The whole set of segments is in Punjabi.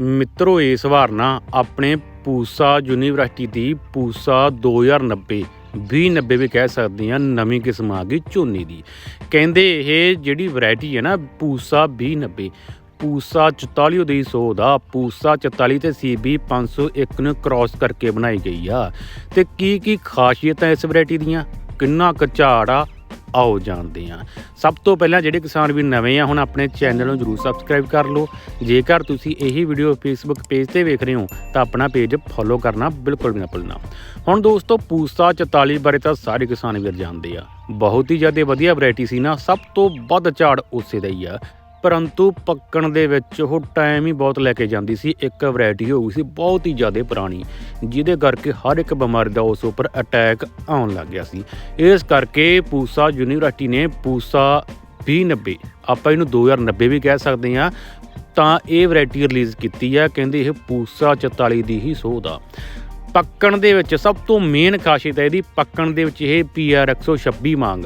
ਮਿੱਤਰੋ, ਇਸ ਵਾਰ ਨਾ ਆਪਣੇ ਪੂਸਾ ਯੂਨੀਵਰਸਿਟੀ ਦੀ ਪੂਸਾ 2090 2090 ਵੀ ਕਹਿ ਸਕਦੇ ਆ ਨਵੀਂ ਕਿਸਮ ਆ ਗਈ ਝੋਨੇ ਦੀ। ਕਹਿੰਦੇ ਇਹ ਜਿਹੜੀ ਵੈਰਾਈਟੀ ਹੈ ਨਾ, ਪੂਸਾ 2090 ਪੂਸਾ 44 ਦੀ ਸੌ ਦਾ, ਪੂਸਾ 44 ਤੇ ਸੀਬੀ 501 ਨੂੰ ਕ੍ਰਾਸ ਕਰਕੇ ਬਣਾਈ ਗਈ ਆ। ਤੇ ਕੀ ਕੀ ਖਾਸੀਅਤਾਂ ਇਸ ਵੈਰਾਈਟੀ ਦੀਆਂ? ਕਿੰਨਾ ਕੁ ਝਾੜ ਆ? ਆਓ ਜਾਣਦੇ ਹਾਂ। ਸਭ ਤੋਂ ਪਹਿਲਾਂ ਜਿਹੜੇ ਕਿਸਾਨ ਵੀ ਨਵੇਂ ਆ, ਹੁਣ ਆਪਣੇ ਚੈਨਲ ਨੂੰ ਜਰੂਰ ਸਬਸਕ੍ਰਾਈਬ ਕਰ ਲਓ। ਜੇਕਰ ਤੁਸੀਂ ਇਹੀ ਵੀਡੀਓ ਫੇਸਬੁੱਕ ਪੇਜ ਤੇ ਵੇਖ ਰਹੇ ਹੋ, ਤਾਂ ਆਪਣਾ ਪੇਜ ਫੋਲੋ ਕਰਨਾ ਬਿਲਕੁਲ ਵੀ ਨਾ ਭੁੱਲਣਾ। ਹੁਣ ਦੋਸਤੋ ਪੂਸਾ 44 ਬਾਰੇ ਤਾਂ ਸਾਰੇ ਕਿਸਾਨ ਵੀਰ ਜਾਣਦੇ ਆ। ਬਹੁਤ ਹੀ ਜ਼ਿਆਦਾ ਵਧੀਆ ਵੈਰਾਈਟੀ ਸੀ ਨਾ, ਸਭ ਤੋਂ ਵੱਧ ਝਾੜ ਉਸੇ ਦਾ ਹੀ ਆ। ਪਰੰਤੂ ਪੱਕਣ ਦੇ ਵਿੱਚ ਉਹ ਟਾਈਮ ਹੀ ਬਹੁਤ ਲੈ ਕੇ ਜਾਂਦੀ ਸੀ, ਇੱਕ ਵੈਰਾਈਟੀ ਹੋ ਗਈ ਸੀ, ਬਹੁਤ ਹੀ ਜ਼ਿਆਦਾ ਪੁਰਾਣੀ, ਜਿਹਦੇ ਕਰਕੇ ਹਰ ਇੱਕ ਬਿਮਾਰੀ ਦਾ ਉਸ ਉੱਪਰ ਅਟੈਕ ਆਉਣ ਲੱਗ ਗਿਆ ਸੀ। ਇਸ ਕਰਕੇ ਪੂਸਾ ਯੂਨੀਵਰਸਿਟੀ ਨੇ ਪੂਸਾ 2090 ਆਪਾਂ ਇਹਨੂੰ 2090 ਵੀ ਕਹਿ ਸਕਦੇ ਹਾਂ, ਤਾਂ ਇਹ ਵੈਰਾਈਟੀ ਰਿਲੀਜ਼ ਕੀਤੀ ਆ ਕਹਿੰਦੇ ਇਹ ਪੂਸਾ 44 ਦੀ ਹੀ ਸੋਧ ਆ। ਪੱਕਣ ਦੇ ਵਿੱਚ ਸਭ ਤੋਂ ਮੇਨ ਖਾਸੀਅਤ ਹੈ ਇਹਦੀ, ਪੱਕਣ ਦੇ ਵਿੱਚ ਇਹ ਪੀਆਰ 126 ਮੰਗ।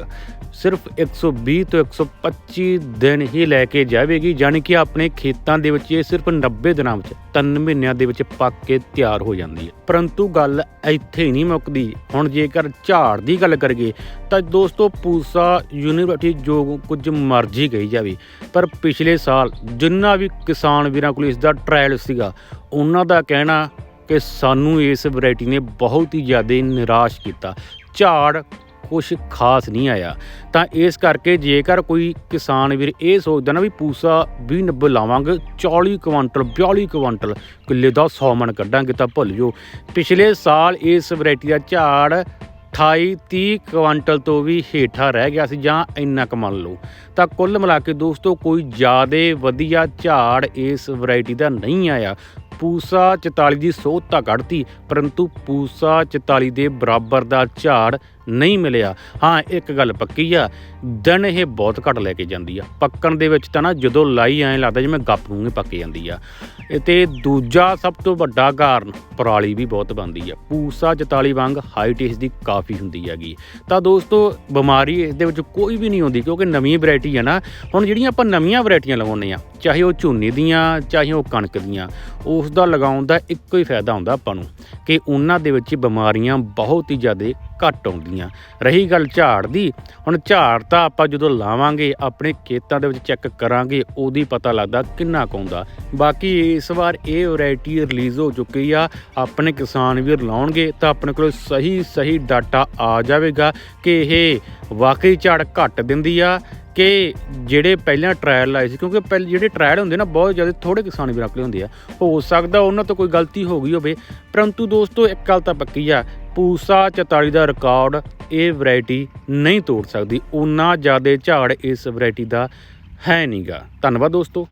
ਸਿਰਫ 120 ਤੋਂ 125 ਦਿਨ ਹੀ ਲੈ ਕੇ ਜਾਵੇਗੀ ਯਾਨੀ ਕਿ ਆਪਣੇ ਖੇਤਾਂ ਦੇ ਵਿੱਚ ਇਹ ਸਿਰਫ 90 ਦਿਨਾਂ ਵਿੱਚ 3 ਮਹੀਨਿਆਂ ਦੇ ਵਿੱਚ ਪੱਕ ਕੇ ਤਿਆਰ ਹੋ ਜਾਂਦੀ ਹੈ। ਪਰੰਤੂ ਗੱਲ ਇੱਥੇ ਹੀ ਨਹੀਂ ਮੁੱਕਦੀ। ਹੁਣ ਜੇਕਰ ਝਾੜ ਦੀ ਗੱਲ ਕਰੀਏ, ਤਾਂ ਦੋਸਤੋ ਪੂਸਾ ਯੂਨੀਵਰਸਿਟੀ ਜੋ ਕੁਝ ਮਰਜ਼ੀ ਕਹੀ ਜਾਵੇ, ਪਰ ਪਿਛਲੇ ਸਾਲ ਜਿੰਨਾ ਵੀ ਕਿਸਾਨ ਵੀਰਾਂ ਕੋਲ ਇਸ ਦਾ ਟ੍ਰਾਇਲ ਸੀਗਾ, ਉਹਨਾਂ ਦਾ ਕਹਿਣਾ ਕਿ ਸਾਨੂੰ ਇਸ ਵੈਰਾਈਟੀ ਨੇ ਬਹੁਤ ਹੀ ਜ਼ਿਆਦਾ ਨਿਰਾਸ਼ ਕੀਤਾ। ਝਾੜ ਕੁਝ ਖਾਸ ਨਹੀਂ ਆਇਆ। ਤਾਂ ਇਸ ਕਰਕੇ ਜੇਕਰ ਕੋਈ ਕਿਸਾਨ ਵੀਰ ਇਹ ਸੋਚਦਾ ਨਾ ਵੀ ਪੂਸਾ 2090 ਲਾਵਾਂਗੇ 40 ਕੁਇੰਟਲ 42 ਕੁਇੰਟਲ ਕਿੱਲੇ ਦਾ 100 ਮਣ ਕੱਢਾਂਗੇ ਤਾਂ ਭੁੱਲ ਜਾਓ। ਪਿਛਲੇ ਸਾਲ ਇਸ ਵੈਰਾਈਟੀ ਦਾ ਝਾੜ 28 30 ਕੁਇੰਟਲ ਤੋਂ ਵੀ ਹੇਠਾਂ ਰਹਿ ਗਿਆ ਸੀ ਜਾਂ ਇੰਨਾ ਕੁ ਮੰਨ ਲਓ। ਤਾਂ ਕੁੱਲ ਮਿਲਾ ਕੇ ਦੋਸਤੋ ਕੋਈ ਜ਼ਿਆਦਾ ਵਧੀਆ ਝਾੜ ਇਸ ਵੈਰਾਈਟੀ ਦਾ ਨਹੀਂ ਆਇਆ। ਪੂਸਾ 44 ਦੀ ਸੋਧ ਤਾਂ ਕੱਢਤੀ ਪਰੰਤੂ ਪੂਸਾ 44 ਦੇ ਬਰਾਬਰ ਦਾ ਝਾੜ ਨਹੀਂ ਮਿਲਿਆ। ਹਾਂ, ਇੱਕ ਗੱਲ ਪੱਕੀ ਆ, ਦਿਨ ਇਹ ਬਹੁਤ ਘੱਟ ਲੈ ਕੇ ਜਾਂਦੀ ਆ। ਪੱਕਣ ਦੇ ਵਿੱਚ ਤਾਂ ਨਾ ਜਦੋਂ ਲਾਈ ਐਂ ਲੱਗਦਾ ਜਿਵੇਂ ਗੱਪ ਨੂੰ ਹੀ ਪੱਕ ਜਾਂਦੀ ਆ। ਇਹ ਤੇ ਦੂਜਾ ਸਭ ਤੋਂ ਵੱਡਾ ਕਾਰਨ ਪਰਾਲੀ ਵੀ ਬਹੁਤ ਬਣਦੀ ਆ। ਪੂਸਾ 44 ਵਾਂਗ ਹਾਈਟ ਇਸ ਦੀ ਕਾਫੀ ਹੁੰਦੀ ਹੈਗੀ। ਤਾਂ ਦੋਸਤੋ, ਬਿਮਾਰੀ ਇਸ ਦੇ ਵਿੱਚ ਕੋਈ ਵੀ ਨਹੀਂ ਹੁੰਦੀ ਕਿਉਂਕਿ ਨਵੀਂ ਵੈਰਾਈਟੀ ਆ ਨਾ। ਹੁਣ ਜਿਹੜੀਆਂ ਆਪਾਂ ਨਵੀਆਂ ਵੈਰਾਈਟੀਆਂ ਲਗਾਉਂਦੇ ਆ, ਚਾਹੇ ਉਹ ਝੋਨੇ ਦੀਆਂ, ਚਾਹੇ ਉਹ ਕਣਕ ਦੀਆਂ, ਉਸ ਦਾ ਲਗਾਉਣ ਦਾ ਇੱਕੋ ਹੀ ਫਾਇਦਾ ਹੁੰਦਾ ਆਪਾਂ ਨੂੰ। ਕਿ ਉਹਨਾਂ ਦੇ ਵਿੱਚ ਬਿਮਾਰੀਆਂ ਬਹੁਤ ਹੀ ਜ਼ਿਆਦਾ ਘੱਟ ਆਉਂਦੀਆਂ। ਰਹੀ ਗੱਲ ਝਾੜ ਦੀ, ਹੁਣ ਝਾੜ ਤਾਂ ਆਪਾਂ ਜਦੋਂ ਲਾਵਾਂਗੇ, ਆਪਣੇ ਖੇਤਾਂ ਦੇ ਵਿੱਚ ਚੈੱਕ ਕਰਾਂਗੇ, ਉਹਦੀ ਪਤਾ ਲੱਗਦਾ ਕਿੰਨਾ ਕੁ ਆਉਂਦਾ। ਬਾਕੀ ਇਸ ਵਾਰ ਇਹ ਵੈਰਾਈਟੀ ਰਿਲੀਜ਼ ਹੋ ਚੁੱਕੀ ਆ, ਆਪਣੇ ਕਿਸਾਨ ਵੀਰ ਲਾਉਣਗੇ ਤਾਂ ਆਪਣੇ ਕੋਲ ਸਹੀ ਸਹੀ ਡਾਟਾ ਆ ਜਾਵੇਗਾ ਕਿ ਇਹ ਵਾਕਈ ਝਾੜ ਘੱਟ ਦਿੰਦੀ ਆ ਕਿ ਜਿਹੜੇ ਪਹਿਲਾਂ ਟ੍ਰਾਇਲ ਲਾਏ ਸੀ, ਕਿਉਂਕਿ ਪਹਿਲੇ, ਜਿਹੜੇ ਟ੍ਰਾਇਲ ਹੁੰਦੇ ਨਾ, ਬਹੁਤ ਜ਼ਿਆਦਾ ਥੋੜੇ ਕਿਸਾਨ ਵੀ ਕੋਲ ਹੁੰਦੇ ਆ। ਹੋ ਸਕਦਾ ਉਹਨਾਂ ਤੋਂ ਕੋਈ ਗਲਤੀ ਹੋ ਗਈ ਹੋਵੇ, ਪਰੰਤੂ ਦੋਸਤੋ, ਇੱਕ ਗੱਲ ਤਾਂ ਪੱਕੀ ਆ, ਪੂਸਾ 44 ਦਾ ਰਿਕਾਰਡ ਇਹ ਵੈਰਾਈਟੀ ਨਹੀਂ ਤੋੜ ਸਕਦੀ ਉਨਾ ਜ਼ਿਆਦਾ ਝਾੜ ਇਸ ਵੈਰਾਈਟੀ ਦਾ ਹੈ ਨਹੀਂਗਾ ਧੰਨਵਾਦ ਦੋਸਤੋ।